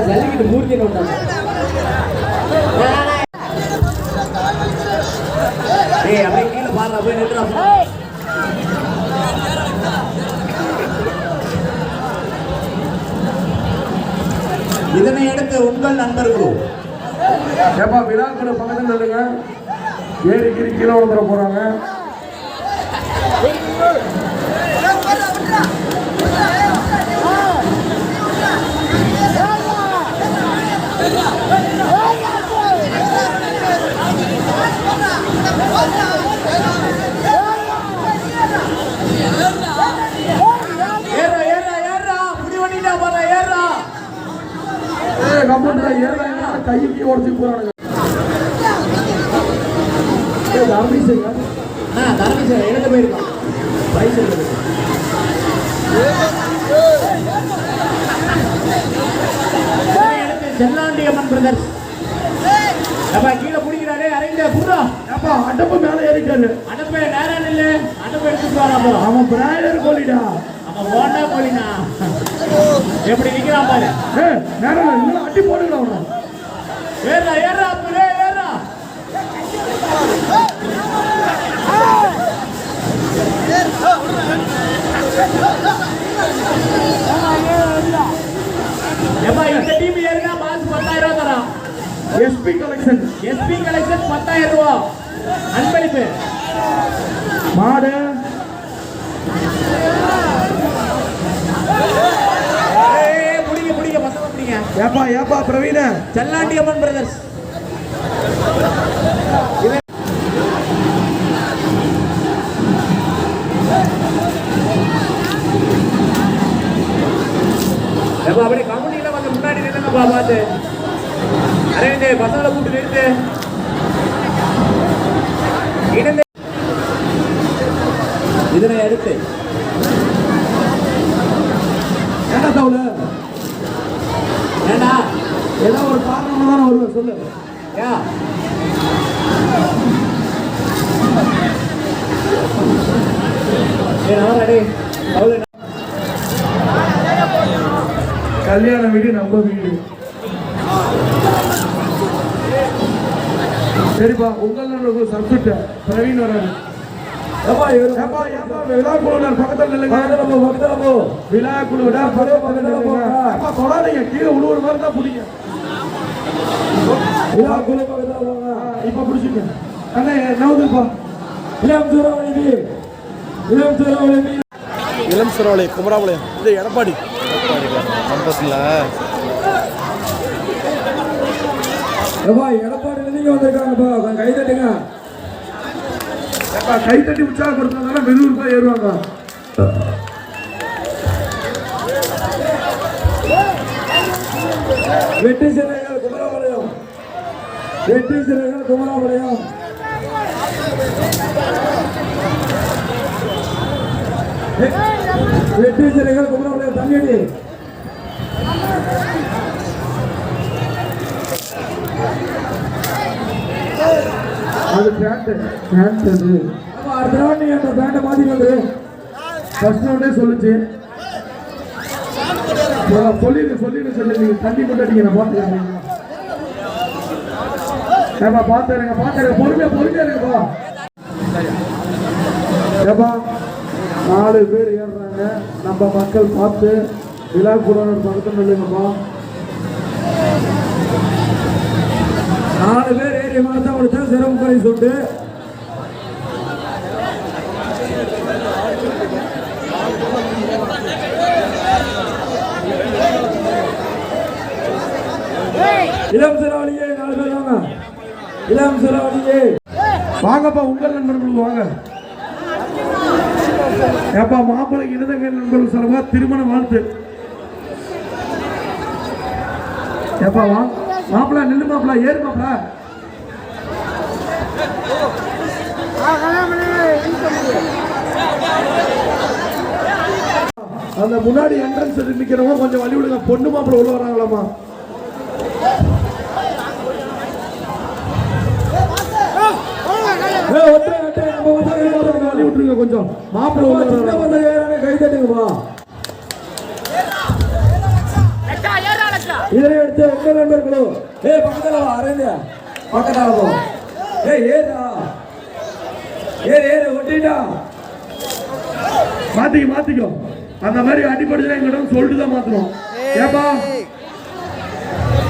ஜல்லிக்கிட்டு மூர்த்தி ஏய் அப்படியே கீழே போய் நின்றுடா இதனை அடுத்து உங்கள் நண்பர்களும் ஏப்பா விழாக்குள்ள பக்கத்தில் இல்லைங்க ஏறி கீழே கீழே வந்துட போறாங்க ஏறா ஏறா ஏறா கைக்கு போறானுங்க. செல்லாண்டி அம்மன் பிரதர்ஸ் அப்பா கீழே பிடிக்கிறாரே அரைந்த புறா ஏப்பா அடப்பு மேலே ஏறிட்டாரு அனுப்ப நேரம் இல்ல அனுப்ப எடுத்துட்டு வரா அவன் பிராயலர் கோலிடா அவன் ஓண்டா போலினா எப்படி நிக்கிறான் பாரு. நேரம் இல்லை அடி போடுங்களா அவனை. ஏறா ஏறா புரே ஏறா. ஏப்பா இந்த டீம் ஏறினா பாஸ் பத்தாயிரம் ரூபா தரான் எஸ்பி கலெக்ஷன் எஸ்பி கலெக்ஷன் பத்தாயிரம் ரூபா. அன்பளிப்பு. மாடு. ஏப்பா ஏப்பா பிரவீன. செல்லாண்டி அம்மன் பிரதர்ஸ் அப்படியே கம்பெனியில வந்து முன்னாடி நின்னுங்கப்பா பார்த்து. அரவிந்த் பசங்களை கூட்டு நிறுத்து. இணைந்து இதனை அடுத்து. ஏண்டா தவுல ஏண்டா ஏதோ ஒரு காரணம் தானே வருவேன் சொல்லு. ஏ ஏய் கல்யாண வீடு நம்ம வீடு. சரிப்பா உங்கள் சப்ஜெக்ட் பிரவீன் வராது ஏப்பா இவரு ஏப்பா ஏப்பா விழா குழுவினர் பக்கத்துல இல்லைங்க பக்கத்துல போ பக்கத்துல போ. விழா குழுவிட பக்கத்துல போ. ஏப்பா தொடாதீங்க கீழே உழுவுற மாதிரி தான் பிடிங்க. விழா குழு பக்கத்துல போங்க. இப்ப பிடிச்சிக்க அண்ணே நவுதுப்பா இளம் சூறாவளி இளம் சூறாவளி இளம் சுரவலை குமராபாளையம். இது எடப்பாடி. எடப்பாடியில நீங்க வந்திருக்காங்கப்பா கொஞ்சம் கை தட்டுங்க. கை தட்டி உற்சாகப்படுத்தினா வெறும் ரூபாய் ஏறுவாங்க. வெற்றி சிறைகள் குமராபாளையம். வெற்றி சிறைகள் குமராபாளையம். வெற்றி சிறைகள் குமராபாளையம் தண்ணியடி அது பேண்ட் பேண்ட் அது. அடுத்த நாள் நீ அந்த பேண்ட்டை மாத்திட்டு வந்துரு ஃபர்ஸ்ட் ரவுண்டே சொல்லுச்சு. சொல்லிடு சொல்லிடு சொல்லி. நீங்க தண்ணி மட்டும் அடிங்க நான் பார்த்துக்கிறேன் ஏப்பா பார்த்துருங்க பார்த்துருங்க பொறுமையா பொறுமையா இருக்குப்பா ஏப்பா நாலு பேர் ஏறுறாங்க. நம்ம மக்கள் பார்த்து விழா கூட பக்கத்தில் இல்லைங்கப்பா. நாலு பேர் ஏறி மாதம் முடிச்சா சிறப்பு பரிசு உண்டு. இளம் சிறாவளியே நாலு பேர் வாங்க. இளம் சிறாவளியே. வாங்கப்பா உங்கள் நண்பர்கள் வாங்க. ஏப்பா மாப்பிள்ளை இடதங்க நண்பர்கள் சார்பா திருமண வாழ்த்து. ஏப்பா வாங்க மாப்பிள்ள நில்லு மாப்பிள ஏறு மாப்பிள்ள அந்த முன்னாடி என்ட்ரன்ஸ் நிக்கிறவங்க கொஞ்சம் வழி விடுங்க. பொண்ணு மாப்பிள்ள உள்ள வராங்களாமா கொஞ்சம். மாப்பிள்ள உள்ள கைதட்டுங்கம்மா இதனை எடுத்து உங்க நண்பர்களும் ஏய் பக்கத்துல வா அரேந்து பக்கத்துல போ. ஏய் ஏதா ஏறு ஏறு ஒட்டிட்டா. மாத்திக்க மாத்திக்கோ. அந்த மாதிரி அடிப்படையில் எங்கிட்ட சொல்லிட்டு தான் மாத்தணும். ஏப்பா?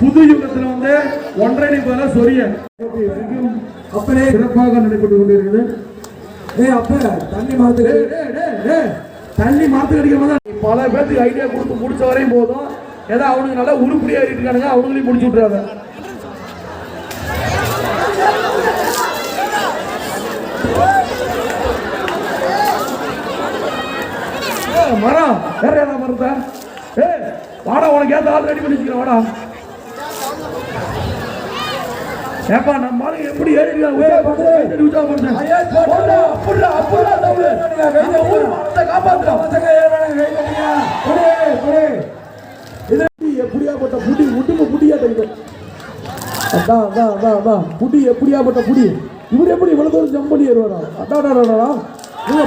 புது யுகத்துல வந்து ஒன்றரை பதிலாக சொரியன் அப்பனே. சிறப்பாக நடைபெற்று கொண்டிருக்குது ஏய் அப்ப தண்ணி மாத்து. தண்ணி மாத்து அடிக்காம தான். பல பேர்த்துக்கு ஐடியா கொடுத்து முடிச்ச வரையும் போதும். ஏதோ அவனுக்கு நல்லா உருப்படியா இருக்கானுங்க அவனுங்களையும் முடிச்சு விட்டுறாங்க ஏய், மரம் வேற ஏதாவது மரத்தா? ஏ வாடா உனக்கு ஏத்த ஆள் ரெடி பண்ணி வச்சுக்கிறேன் வாடா. ஏப்பா நம்ம ஆளுங்க எப்படி ஏறி உற்சாகப்படுத்தேன் ஐயா, போடா. அப்படிடா அப்படிடா தம்பி. நம்ம ஊர் மரத்தை காப்பாத்துறோம் பசங்க புடி எப்படியாப்பட்ட புடி உடும்பு புடியா தெரியுது அதான் அதான் அதான் அதான் புடி எப்படியாப்பட்ட புடி இவர் எப்படி இவ்வளவு தூரம் ஜம்ப் பண்ணி ஏறுவாரா அதான் அதான், நீங்க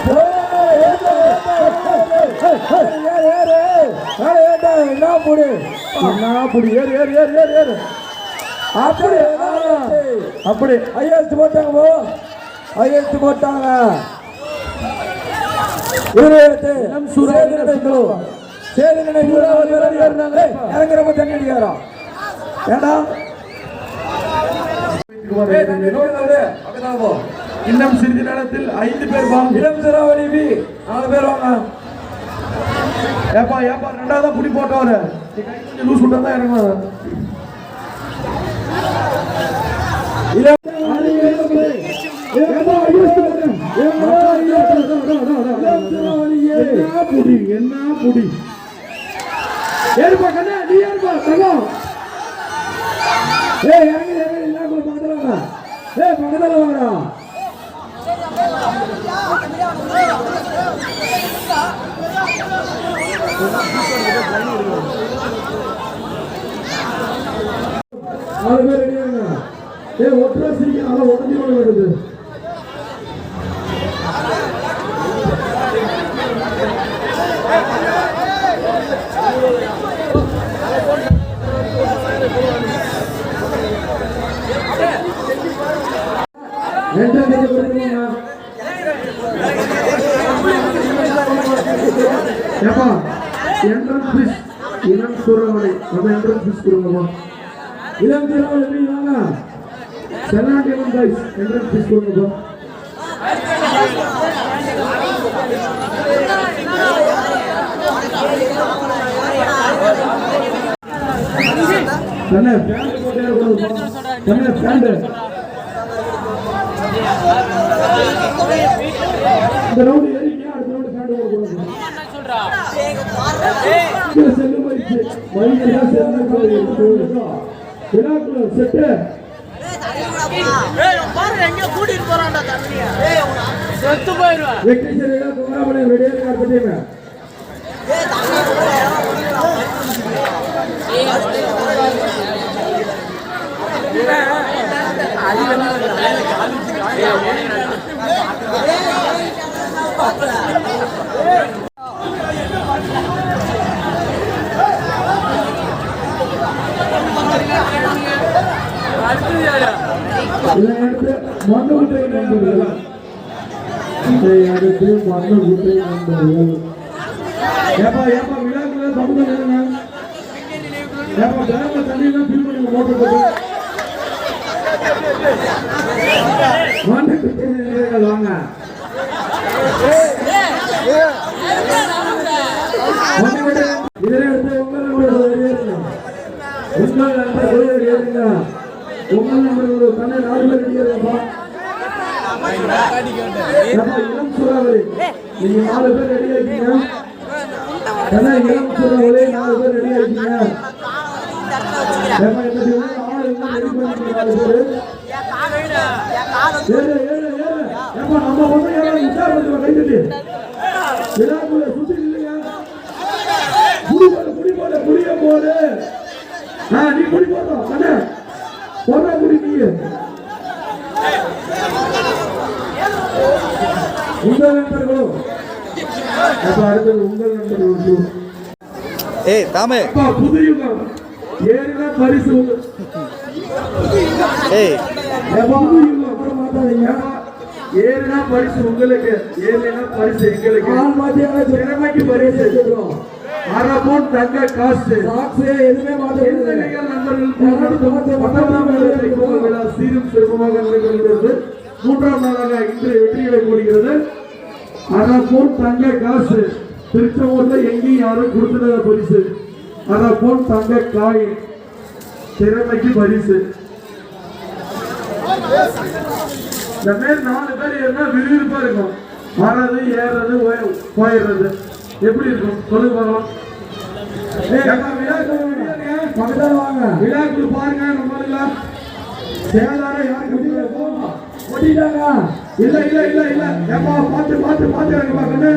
என்ன புடி என்ன புடி ஏறு ஏறு ஏறு ஏறு ஏறு அப்படி அப்படி ஐஎஸ்டி போட்டாங்க போ ஐஎஸ்டி போட்டாங்க இருபது இளம் சூறாவளி சேதனைகளும் சேதனைகளும் ஏறினாங்க இறங்குறப்ப தண்ணி அடிக்காரா ஏடா இன்னும் சிறிது நேரத்தில் ஐந்து பேர் வாங்க இளம் சிறாவளி பி நாலு பேர் வாங்க. ஏப்பா ஏப்பா ரெண்டாவது புடி போட்டவரு. லூஸ் விட்டா தான் இறங்கணும் என்ன புடி என்ன புடி? ஏறுப்பா கண்ணா நீ ஏறுப்பா தங்கம் ஏய் இறங்கி இறங்கி கூட ஏய் நாலு பேர் ரெடியாங்க ஏ ஒற்றை சிரிக்க நல்லா உடஞ்சி வருது ஏப்பா என்ட்ரன்ஸ் ஃபீஸ் இனம் சூறாவளி நம்ம என்ட்ரன்ஸ் ஃபீஸ் கொடுங்கம்மா இளம் திருவாளி வாங்க செல்லாண்டியம்மன் கைஸ் என்ட்ரன்ஸ் ஃபீஸ் கொடுங்கப்பா கண்ணே பேண்ட் போட்டே பேண்ட் இந்த ரவுண்ட் ஏறிக்கியா அடுத்த ரவுண்ட் பேண்ட் போடக்கூடாது கீழே செல்லு மண்ணு குட்டை நண்பர்கள். இதை அடுத்து உங்கள் நண்பர்கள் வெளியேறுங்க உங்கள் ஏப்பா, நீங்க நாலு பேர் ரெடி ஆயிட்டீங்க ஏன்னா இளம் சூறாவளி நாலு பேர் ரெடி ஆயிட்டீங்க நீ குடி போடுறோம், குடி நீ. உங்கள் நண்பர்களும் அடுத்தது உங்கள் ஏய் தாமே அப்பா ஏறினா பரிசு ஏறினா பரிசு உங்களுக்கு ஏறினா பரிசு எங்களுக்கு. திறமைக்கு பரிசு. அரை பவுன் தங்க காசு. சாக்ஸ் போகும் விழா சீரும் சிறப்புமாக நடைபெறுகிறது. மூன்றாம் நாளாக இன்று வெற்றிகளை கூடுகிறது அரை பவுன் தங்க காசு. திருச்செங்கோட்ல எங்கேயும் யாரும் கொடுத்துடாத பரிசு. அரை பவுன் தங்க காய். திறமைக்கு பரிசு. இந்த மாதிரி நாலு பேர் ஏறினா விறுவிறுப்பா இருக்கும். வர்றது ஏறுறது ஓய- போயிடுறது. எப்படி இருக்கும்? சொல்லுங்க பார்க்கலாம். விழாக்குள்ள பாருங்க நம்மளுங்களா சேதாரம் யாருக்கு முடியாது ஓட்டிட்டாங்க இல்ல இல்ல இல்ல இல்ல. ஏப்பா பார்த்து பார்த்து பார்த்து எனக்கு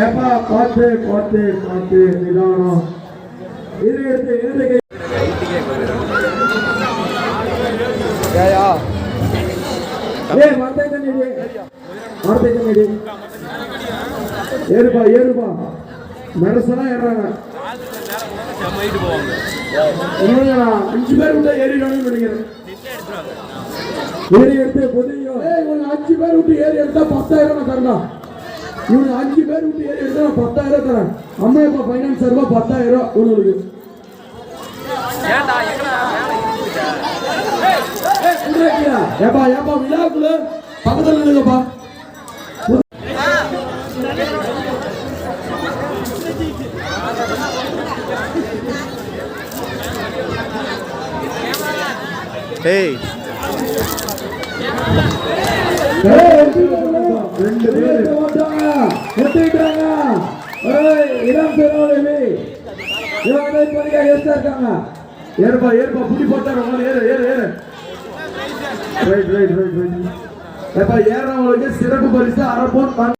ஏப்பா பார்த்து பார்த்து பார்த்து நிதானம். இது எடுத்து இடது கை ஏயா ஏய் வார்த்தை தண்ணி வார்த்தை தண்ணி ஏறுப்பா ஏறுப்பா. மெரசெல்லாம் ஏறாங்க அஞ்சு பேர் விட்டு ஏறிடணும்னு நினைக்கிறேன் ஏறி எடுத்து பொதியும் ஏய், இவனுக்கு அஞ்சு பேர் விட்டு ஏறி எடுத்தா பத்தாயிரம் நான் தரலாம் இவனுக்கு அஞ்சு பேர் விட்டு ஏறி எடுத்தா நான் பத்தாயிரம் தரேன். அம்மா அப்பா ஃபைனான்ஸ் சார்பா பத்தாயிரம் உங்களுக்கு ஏப்பா ஏப்பா விழாக்குள்ள பக்கத்துல நில்லுங்கப்பா. ஏய். ரெண்டு பேர். ஏய் இளம் பெருமாளி இவங்க இருக்காங்க. ஏறுப்பா ஏறுப்பா. புடி போட்டா ரொம்ப ஏறு ஏறு ஏறு. ரைட் ரைட் ரைட் ரைட் ஏப்பா ஏறவங்களுக்கு சிறப்பு பரிசு அரை பவுன்